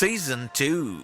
Season 2.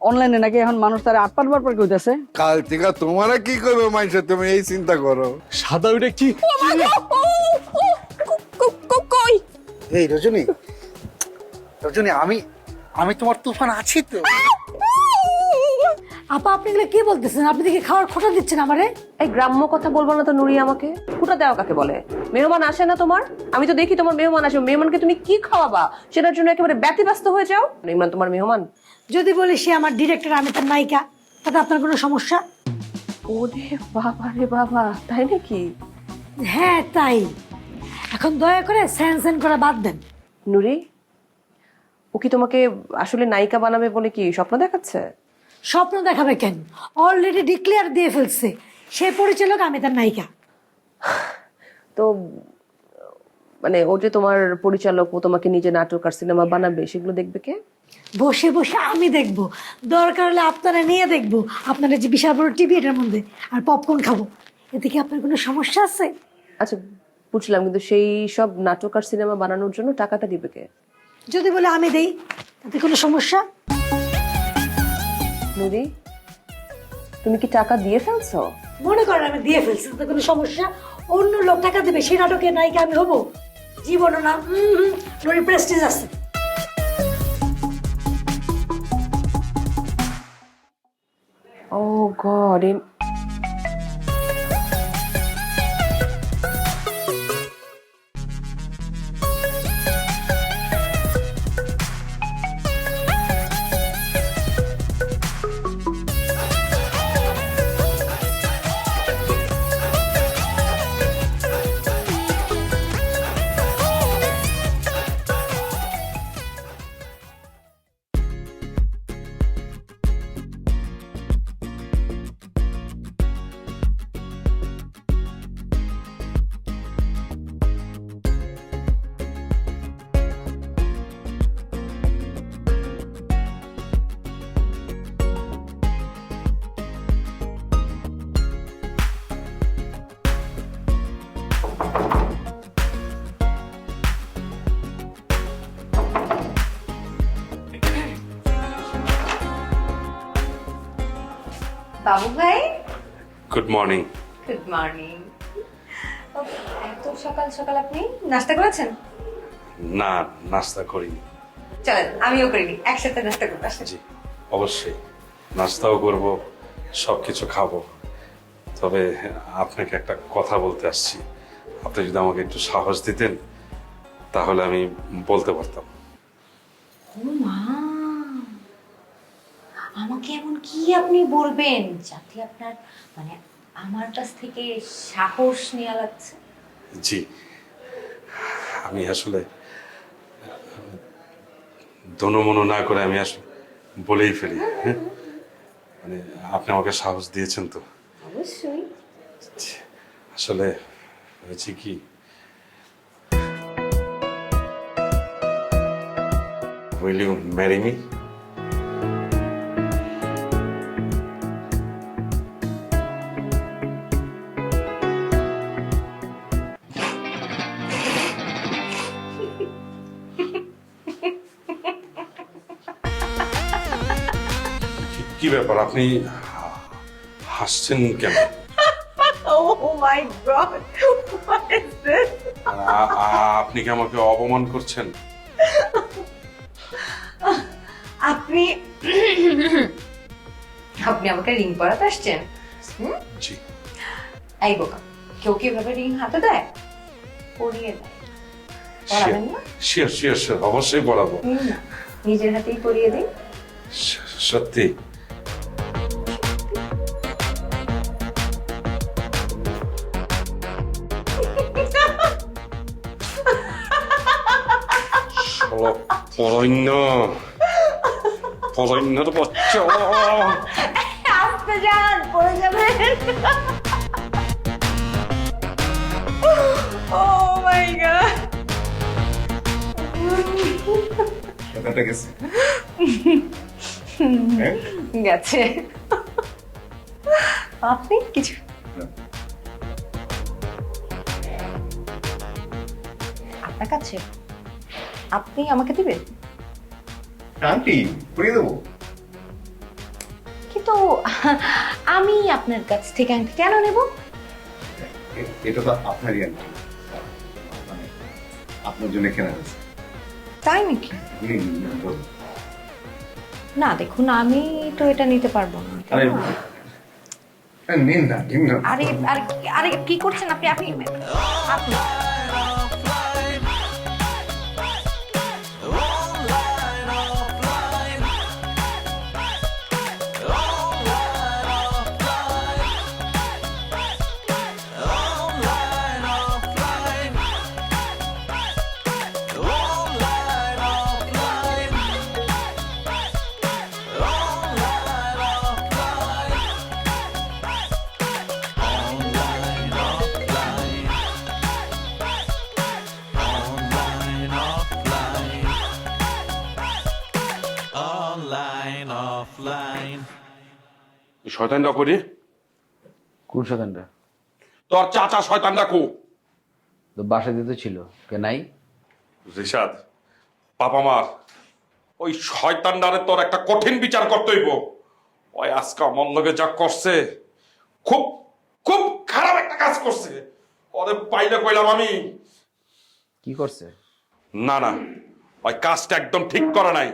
অনলাইনে নাকি এখন মানুষ তার আট পাঁচ বার কইতাছে? কাল থেকে তোমারা কি করবে মাইসে তুমি এই চিন্তা করো। সাদা ওইটা কি? কই? এই রজনী রজনী আমি আমি তোমার তুফান আছি তো। আপা আপনি এগুলো কি বলতেছেন? আপনি দেখি খাওয়ার খোটা দিচ্ছেন আমারে? এই গ্রাম্য কথা বলব না তো নুরি আমাকে। ফুটা দেওয়া কাকে বলে। মেহমান আসে না তোমার? আমি তো দেখি তোমার মেহমান আসে। মেহমানকে তুমি কি খাওয়াবা? সেটার জন্য একেবারে ব্যতিব্যস্ত হয়ে যাও। ইমরান তোমার মেহমান। যদি বলি সে আমার ডিরেক্টর আমি তার নায়িকা তাতে আপনার কোনো সমস্যা? ওরে বাবা রে বাবা তাই নাকি? হ্যাঁ তাই। এখন দয়া করে স্যান স্যান করা বাদ দেন। নুরি ও কি তোমাকে আসলে নায়িকা বানাবে বলে কি স্বপ্ন দেখাচ্ছে? স্বপ্ন দেখাবে কেন? অলরেডি ডিক্লেয়ার দিয়ে ফেলছে। সে পরিচালক আমি তার নায়িকা। তো মানে ও যে তোমার পরিচালক ও তোমাকে নিজে নাটক আর সিনেমা বানাবে সেগুলো দেখবে কে? বসে বসে আমি দেখব। দরকার হলে আপনারা নিয়ে দেখব। আপনারা যে বিশাল বড় টিভি এটার মধ্যে। আর পপকর্ন খাব। এতে কি আপনার কোনো সমস্যা আছে? আচ্ছা বুঝলাম কিন্তু সেই সব নাটক আর সিনেমা বানানোর জন্য টাকাটা দিবে কে? যদি বলে আমি দেই তাতে কোনো সমস্যা? নুরি তুমি কি টাকা দিয়ে ফেলছো? মনে করেন আমি দিয়ে ফেলছি তো কোনো সমস্যা। অন্য লোক টাকা দেবে সেই নাই নায়িকা আমি হব। জীবনও না নুরি প্রেস্টিজ আছে। ও গড বাবু ভাই? গুড মর্নিং গুড মর্নিং এত সকাল সকাল আপনি নাস্তা করেছেন? না নাস্তা করিনি। চলেন আমিও করিনি একসাথে নাস্তা করতে আসেন। জি অবশ্যই। নাস্তাও করব সব কিছু খাব। তবে আপনাকে একটা কথা বলতে আসছি। আপনি যদি আমাকে একটু সাহস দিতেন তাহলে আমি বলতে পারতাম। ও মা। আমাকে এমন কি আপনি বলবেন যাতে আপনার মানে আমার কাছ থেকে সাহস নেওয়া লাগছে? জি। আমি আসলে দনমনো না করে আমি আসলে বলেই ফেলি হ্যাঁ? মানে আপনি আমাকে সাহস দিয়েছেন তো। অবশ্যই। আসলে হয়েছে কি? উইল ইউ ম্যারি মি কি ব্যাপার? আপনি হাসছেন কেন? মাই গড আ- আপনি কি আমাকে অপমান করছেন? আপনি আপনি আমাকে রিং পরাতে আসছেন? জি। এই বোকা কেউ কি এভাবে রিং হাতে দেয়? পরিয়ে দেয়। পরাবেন না? শিওর শিওর শিওর অবশ্যই পড়াবো নিজের হাতেই পরিয়ে দিন। সত্যি? পলাইন্য পলাইন্যর বাচ্চা আসতে যান পড়ে যাবেন ও মাই গড কথাটা গেছে গেছে আপনি কিছু আপনার কাছে আপনি আমাকে দিবেন? আন্টি পরিয়ে দেবো। কিন্তু আমি আপনার কাছ থেকে আংটি কেন নেব? এটা তো আপনারই আন্টি। মানে আপনার জন্য কেনা হয়েছে। তাই নাকি। না দেখুন আমি তো এটা নিতে পারব না। আরে আরে, আরে কি করছেন আপনি? আপনি আপনি শয়তানটা করি কোন শতানটা তোর চাচা শয়তানটা কু তো বাসা দিতে ছিল কে নাই? রিশাদ বাবা মার ওই শয়তানডারে তোর একটা কঠিন বিচার করতে হইব। ওই আজকা মন লগে যা করছে খুব খুব খারাপ একটা কাজ করছে। ওরে পাইলে কইলাম আমি। কি করছে? না না ওই কাজটা একদম ঠিক করে নাই।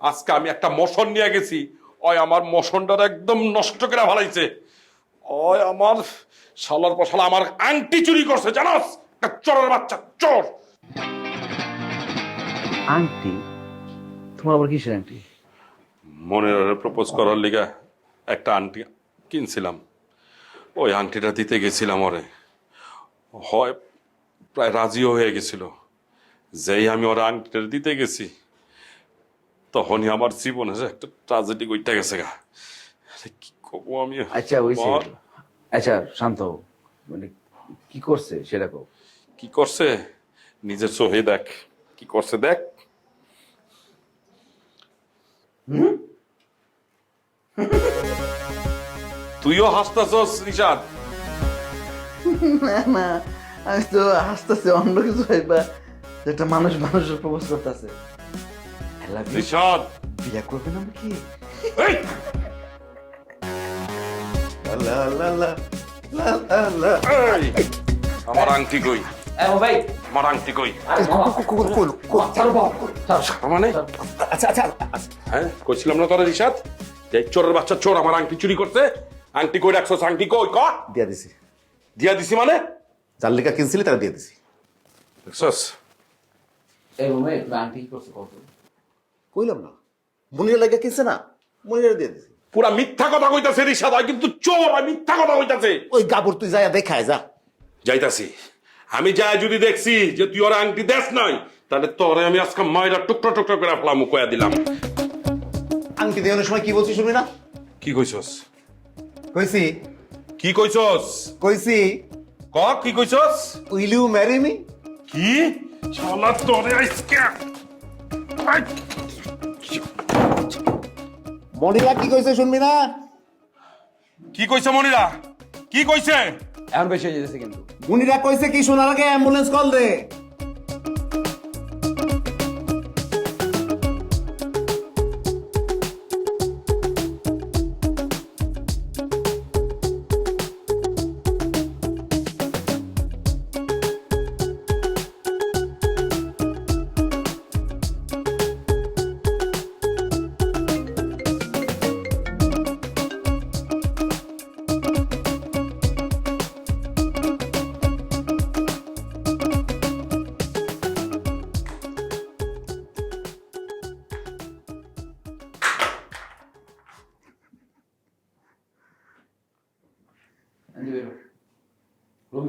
আজকে আমি একটা মোশন নিয়ে গেছি ওই আমার মোশনটার একদম নষ্ট করে ফেলাইছে। ওই আমার শালার পশালা আমার আংটি চুরি করছে জানাস? একটা চোরের বাচ্চা চোর। আংটি? তোমার আবার কিসের আংটি? মনের প্রপোজ করার লিগা একটা আংটি কিনছিলাম। ওই আংটিটা দিতে গেছিলাম ওরে। হয় প্রায় রাজিও হয়ে গেছিল। যেই আমি ওর আংটিটা দিতে গেছি তখনই আমার জীবনে যে একটা ট্রাজেডি গইটা গেছে গা। কি করব আমি? আচ্ছা আমার আচ্ছা শান্ত মানে কি করছে সেটা কও। কি করছে? নিজের চোখে দেখ। কি করছে দেখ। তুইও হাসতাছস রিশাদ না না আমি তো হাসতেছি অন্য কিছু ভাইবা একটা মানুষ মানুষের প্রপোজ করতেছে রিশাদ বিয়া করবেন আমি এই! লা লা লা লা লা লা আমার আংটি কই ভাই আমার আংটি কই মানে আচ্ছা আচ্ছা হ্যাঁ কইছিলাম না তোরা রিশাদ যে চোরের বাচ্চা চোর আমার আংটি চুরি করতে আংটি কই রাখছস আংটি কই ক দিয়া দিছি দিয়া দিছি মানে যার লেখা কিনছিলি তারা দিয়ে দিছি দেখছস এই মোমে আংটি কি কত কইলাম না। মনির লেখা কিনছে না? মনির দিয়ে দিছি। পুরা মিথ্যা কথা কইতাছে রিশাদ হয় কিন্তু চোর হয় মিথ্যা কথা কইতাছে। ওই গাবর তুই যায় দেখায় যা। যাইতাছি। আমি যাই যদি দেখছি যে তুই ওর আংটি দেশ নাই তাহলে তোরে আমি আজকে মায়েরা টুকরো টুকরো করে ফেলাম কয়া দিলাম। আংটি দেওয়ানোর সময় কি বলছিস শুনি না? কি কইছস? কইছি। কি কইছস? কইছি। ক কি কইছস? Will you marry me? কি? শালা তোরে আজকে! মনিরা কি কইছে শুনবি না? কি কইছে মনিরা? কি কইছে? এখন বেশি হয়ে যাচ্ছে কিন্তু। মনিরা কইছে কি শোনার আগে অ্যাম্বুলেন্স কল দে।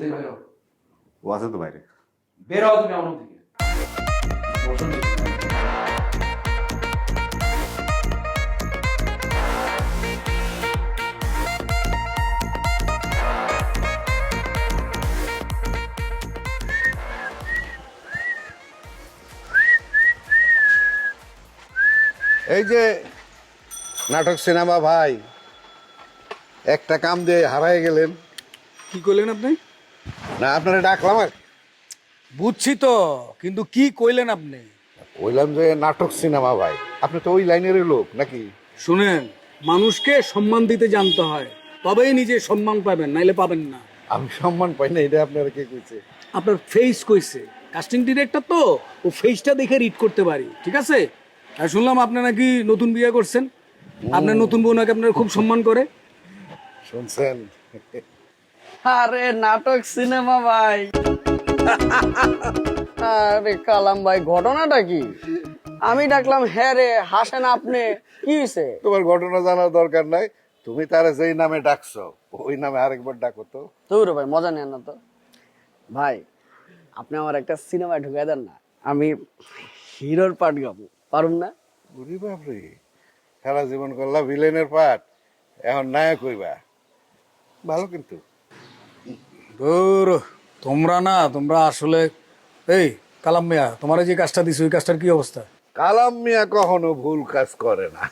থেকে বেরো। ও আছে তো বাইরে। বেরো তুমি আমার থেকে এই যে নাটক সিনেমা ভাই একটা কাম দিয়ে হারাই গেলেন। কি করলেন আপনি? না আপনারা ডাকলাম আর বুঝছি তো কিন্তু কি কইলেন আপনি? কইলাম যে নাটক সিনেমা ভাই। আপনি তো ওই লাইনের লোক নাকি? শুনেন মানুষকে সম্মান দিতে জানতে হয় তবেই নিজে সম্মান পাবেন নাইলে পাবেন না। আমি সম্মান পাই না এটা আপনারা কে কইছে? আপনার ফেস কইছে। কাস্টিং ডিরেক্টর তো ও ফেসটা দেখে রিড করতে পারি ঠিক আছে? আর শুনলাম আপনি নাকি নতুন বিয়ে করছেন। আপনার নতুন বউ নাকি আপনার খুব সম্মান করে? শুনছেন? আরে নাটক সিনেমা ভাই। আরে কালাম ভাই ঘটনাটা কি? আমি ডাকলাম হ্যাঁ রে হাসেন আপনি কি হয়েছে তোমার ঘটনা জানার দরকার নাই তুমি তার যেই নামে ডাকছো ওই নামে আরেকবার ডাকো তো। তোর ভাই মজা নেন না তো। ভাই আপনি আমার একটা সিনেমায় ঢুকাই দেন না। আমি হিরোর পার্ট গাবো পারুম না? বুড়ি বাপরে সারা জীবন করলা ভিলেনের পার্ট এখন নায়ক হইবা। ভালো কিন্তু। তোমরা না তোমরা আসলে এই কালাম মিয়া তোমার যে কাজটা দিছো ওই কাজটার কি অবস্থা? কালাম মিয়া কখনো ভুল কাজ করে না।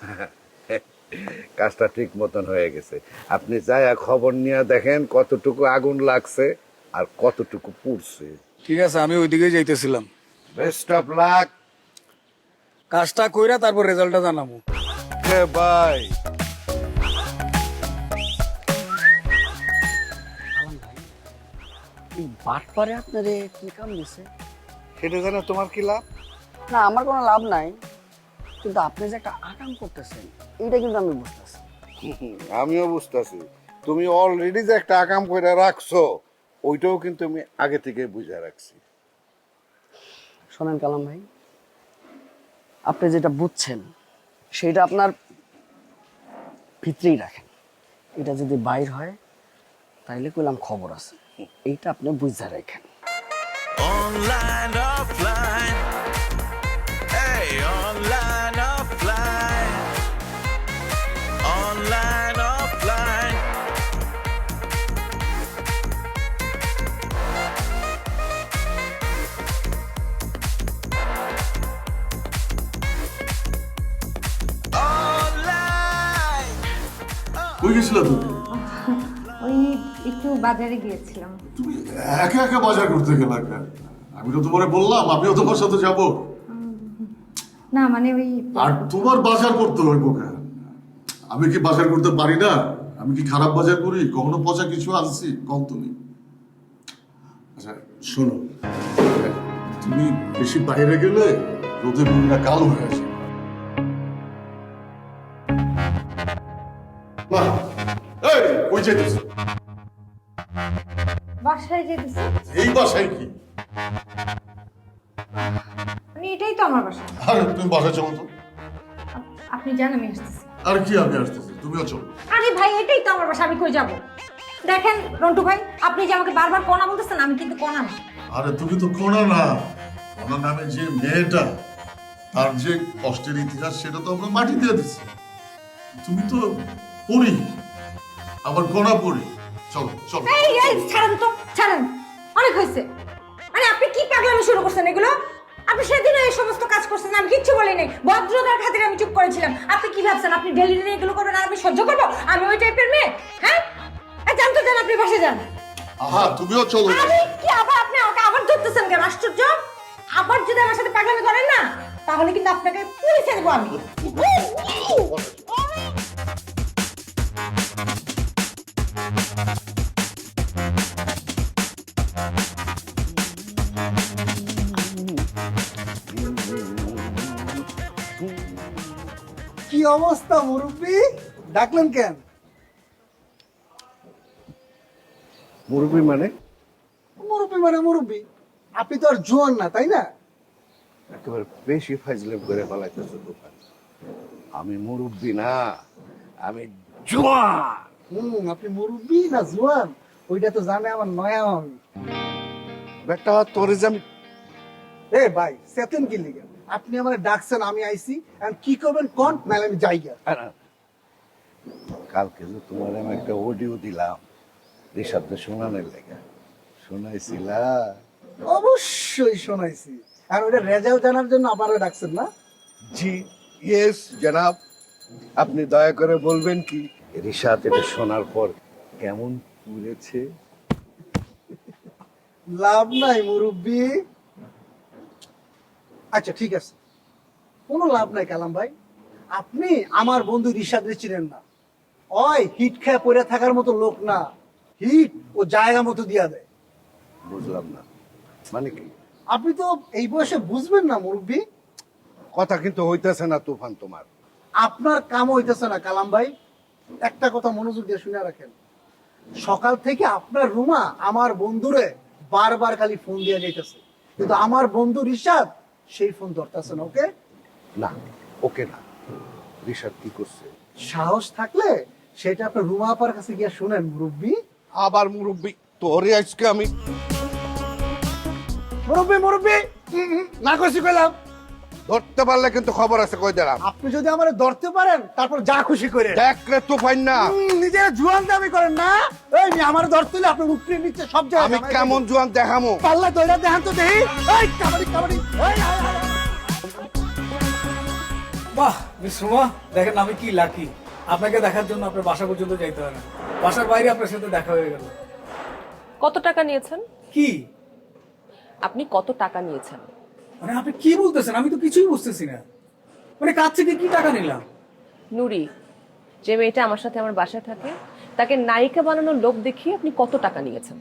কাজটা ঠিক মতন হয়ে গেছে। আপনি যাই খবর নিয়ে দেখেন কতটুকু আগুন লাগছে আর কতটুকু পুড়ছে। ঠিক আছে আমি ওইদিকে যাইতেছিলাম। বেস্ট অফ লাক কাজটা কইরা তারপর রেজাল্টটা জানাব। বাই এই বাটপারে আপনারে কি কাম দিছে? সেটা জানে তোমার কি লাভ? না আমার কোনো লাভ নাই কিন্তু আপনি যে একটা আকাম করতেছেন এইটা কিন্তু আমি বুঝতেছি। আমিও বুঝতেছি। তুমি অলরেডি যে একটা আকাম করে রাখছো ওইটাও কিন্তু আমি আগে থেকে বুঝে রাখছি। শোনেন কালাম ভাই আপনি যেটা বুঝছেন সেটা আপনার ভিতরেই রাখেন। এটা যদি বাইর হয় তাইলে কইলাম খবর আছে। এইটা আপনি বুঝতে রাখেন Online, offline. Hey, online, offline. Online, offline. Online. কই গেছিলা তুমি ওই একটু বাজারে গিয়েছিলাম। তুমি একা একা বাজার করতে গেলা? আমি তো তোমারে বললাম আমিও তোমার সাথে যাব। না মানে ওই আর তোমার বাজার করতে হইব কেন? আমি কি বাজার করতে পারি না? আমি কি খারাপ বাজার করি? কখনো পচা কিছু আনছি? কম তুমি আচ্ছা শোনো। তুমি বেশি বাইরে গেলে রোদে মুন্ডা কালো হয়ে আসে। কই যাইতেছ? বাসায় যেতেছি। এই বাসায় কি? মানে এটাই তো আমার বাসা। আরে তুমি বাসায় চলো তো। আপনি জান আমি আসতেছি। আর কি আমি আসতেছি? তুমিও চলো। আরে ভাই এটাই তো আমার বাসা আমি কই যাব? দেখেন রন্টু ভাই আপনি যে আমাকে বারবার কণা বলতেছেন আমি কিন্তু কণা না। আরে তুমি তো কোনা না। কোনা নামে যে মেয়েটা তার যে কষ্টের ইতিহাস সেটা তো আমরা মাটি দিয়ে দিচ্ছি। তুমি তো পড়ি আবার কোনা পড়ি চলো চলো এই এই ছাড়েন তো ছাড়েন অনেক হয়েছে মানে আপনি কি পাগলামি শুরু করছেন এগুলো আপনি সেদিন এই সমস্ত কাজ করছেন আমি কিচ্ছু বলি নাই ভদ্রতার খাতিরে আমি চুপ করেছিলাম আপনি কি ভাবছেন আপনি ডেলি ডেলি এগুলো করবেন আর আমি সহ্য করব আমি ওই টাইপের মেয়ে হ্যাঁ যান তো যান আপনি বাসে যান আহা তুমিও চলো আরে কি আবার আপনি আমাকে আবার ধরতেছেন কেন আশ্চর্য আবার যদি আমার সাথে পাগলামি করেন না তাহলে কিন্তু আপনাকে পুলিশে দেবো আমি অবস্থা মুরব্বী। ডাকলেন কেন? মুরব্বী মানে? মুরব্বী মানে মুরব্বী। আপনি তো আর জোয়ান না তাই না? একেবারে বেশি ফাইজলেম করে ফেলাইতেছে দোকান। আমি মুরব্বী না আমি জোয়ান। হুম আপনি মুরব্বী না জোয়ান? ওইটা তো জানে আমার নয়া আমি। বেটা তোরে যে এ ভাই সেতেন কি লিগে? আপনি আমার ডাকছেন আমি আইছি। আর কি করবেন কোন? নাহলে আমি যাই গিয়া। কালকে যে তোমার আমি একটা অডিও দিলাম ঋষাব্দে শোনানোর লেগে। শোনাইছিলা? অবশ্যই শোনাইছি। আর ওটা রেজাল্ট জানার জন্য আমারও ডাকছেন না? জি ইয়েস জনাব। আপনি দয়া করে বলবেন কি ঋষাদ এটা শোনার পর কেমন পুড়েছে? লাভ নাই মুরব্বী। আচ্ছা ঠিক আছে। কোনো লাভ নাই কালাম ভাই। আপনি আমার বন্ধু রিশাদের চিনেন না। ওই হিট খেয়ে পড়ে থাকার মতো লোক না। হিট ও জায়গা মতো দিয়া দেয়। বুঝলাম না। মানে কি? আপনি তো এই বয়সে বুঝবেন না মুরব্বী। কথা কিন্তু হইতেছে না তুফান তোমার। আপনার কাম হইতেছে না কালাম ভাই। একটা কথা মনোযোগ দিয়ে শুনে রাখেন। সকাল থেকে আপনার রুমা আমার বন্ধুরে বারবার খালি ফোন দিয়ে যাইতেছে। কিন্তু আমার বন্ধু রিশাদ সেই ফোন ধরতেছে না ওকে? না ওকে না। ঋষাদ কি করছে? সাহস থাকলে সেটা আপনার রুমা আপার কাছে গিয়ে শুনেন মুরব্বী। আবার মুরব্বী তোরে আজকে আমি মুরব্বী মুরব্বী! না করছি কইলাম। ধরতে পারলে কিন্তু খবর আছে কই দিলাম আপনি যদি আমার ধরতে পারেন তারপর যা খুশি করে দেখ রে তুফান না। নিজের জুয়ান দাবি করেন না। এই আমার ধরতে হলে আপনি উপরে নিচে সব জায়গায় আমি কেমন জোয়ান দেখামো? পাল্লা দইরা দেখান তো দেখি। এই কাবাডি কাবাডি। এই। বাহ মিস দেখেন আমি কি লাকি। আপনাকে দেখার জন্য আপনার বাসা পর্যন্ত যাইতে হয় না। বাসার বাইরে আপনার সাথে দেখা হয়ে গেল। কত টাকা নিয়েছেন? কি? আপনি কত টাকা নিয়েছেন? মানে আপনি কি বলতেছেন? আমি তো কিছুই বুঝতেছি না। মানে কাছ থেকে কি টাকা নিলাম? নুরি যে মেয়েটা আমার সাথে আমার বাসায় থাকে তাকে নায়িকা বানানোর লোক দেখিয়ে আপনি কত টাকা নিয়েছেন?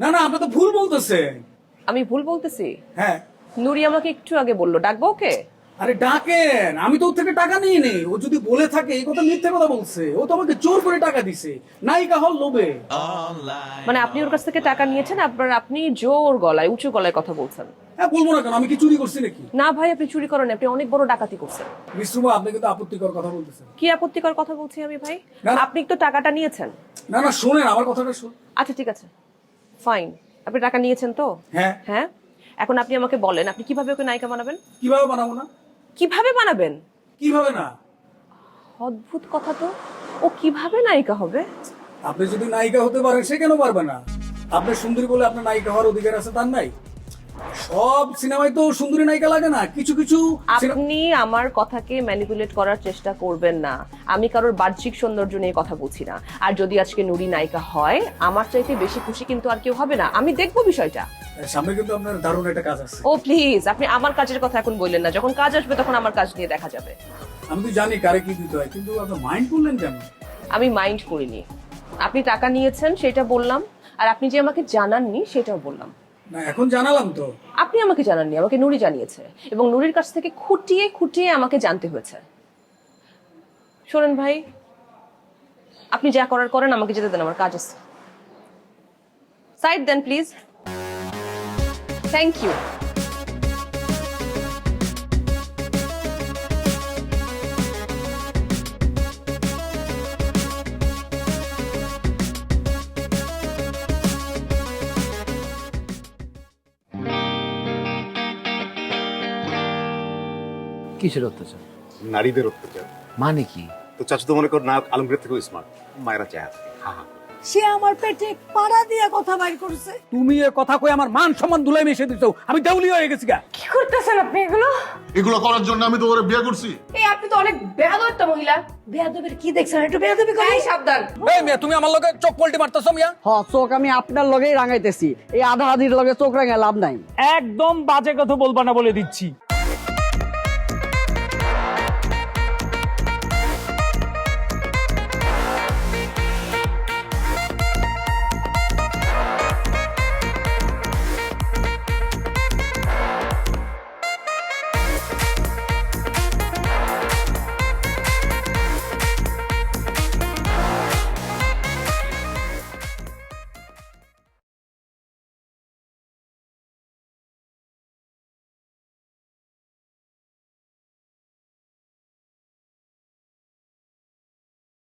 না না আপনি তো ভুল বলতেছেন। আমি ভুল বলতেছি? হ্যাঁ। নুরি আমাকে একটু আগে বলল ডাকবো ওকে? আরে ডাকেন আমি তো ওর থেকে টাকা নিয়ে নেই ও যদি বলে থাকে এই কথা মিথ্যে কথা বলছে। ও তো আমাকে জোর করে টাকা দিছে। নায়িকা হল Online. মানে আপনি ওর কাছ থেকে টাকা নিয়েছেন আপনার আপনি জোর গলায় উঁচু গলায় কথা বলছেন। হ্যাঁ বলব না কেন আমি কি চুরি করছি নাকি? না ভাই আপনি চুরি করেন আপনি অনেক বড় ডাকাতি করছেন। মিশ্রমা আপনি কিন্তু আপত্তিকর কথা বলতেছেন। কি আপত্তিকর কথা বলছি আমি ভাই। আপনি তো টাকাটা নিয়েছেন? না না শোনেন আমার কথাটা শোন। আচ্ছা ঠিক আছে। ফাইন আপনি টাকা নিয়েছেন তো? হ্যাঁ। হ্যাঁ? এখন আপনি আমাকে বলেন আপনি কীভাবে ওকে নায়িকা বানাবেন? কীভাবে বানাবো না? কীভাবে বানাবেন? কীভাবে না? অদ্ভুত কথা তো। ও কীভাবে নায়িকা হবে? আপনি যদি নায়িকা হতে পারেন সে কেন পারবে না? আপনি সুন্দরী বলে আপনার নায়িকা হওয়ার অধিকার আছে তার নাই। সব সিনেমায় তো সুন্দরী নায়িকা লাগে না। কিছু কিছু আপনি আমার কথাকে ম্যানিপুলেট করার চেষ্টা করবেন না। আমি কারোর বাহ্যিক সৌন্দর্য নিয়ে কথা বলছি না। আর যদি আজকে নুরি নায়িকা হয় আমার চাইতে বেশি খুশি কিন্তু আর কেউ হবে না। আমি দেখব বিষয়টা। সামনে কিন্তু আপনার দারুণ একটা কাজ আছে। ও প্লিজ আপনি আমার কাজের কথা এখন বললেন না। যখন কাজ আসবে তখন আমার কাজ নিয়ে দেখা যাবে। আমি তো জানি কারে কি দিতে হয় কিন্তু আপনি মাইন্ড করলেন কেন? আমি মাইন্ড করিনি। আপনি টাকা নিয়েছেন সেটা বললাম। আর আপনি যে আমাকে জানাননি সেটাও বললাম। না, এখন জানালাম তো। আপনি আমাকে জানাননি, আমাকে নুরি জানিয়েছে। এবং নুরির কাছ থেকে খুঁটিয়ে খুঁটিয়ে আমাকে জানতে হয়েছে। শোনেন ভাই, আপনি যা করার করেন, আমাকে যেতে দেন, আমার কাজ আছে। সাইড দেন, প্লিজ। Thank you. কিসের অত্যাচার? নারীদের অত্যাচার। মানে কি? তো চাচু তো মনে কর নায়ক আলমগীর থেকেও স্মার্ট মায়েরা চায় হা হা। সে আমার পেটে পাড়া দিয়ে কথা বাইর করছে। তুমি এ কথা কই আমার মান সম্মান ধুলাই মিশে দিছো। আমি দেউলি হয়ে গেছি গা। কি করতেছেন আপনি এগুলো? এগুলো করার জন্য আমি তো ওরে বিয়ে করছি। এই আপনি তো অনেক বেয়াদ একটা মহিলা। বেয়াদবের কি দেখছেন? একটু বেয়াদবি করি এই সাবধান। এই মেয়ে তুমি আমার লগে চোখ পল্টি মারতেছো মিয়া? হ চোখ আমি আপনার লগেই রাঙাইতেছি। এই আধা আধির লগে চোখ রাঙায় লাভ নাই। একদম বাজে কথা বলবা না বলে দিচ্ছি।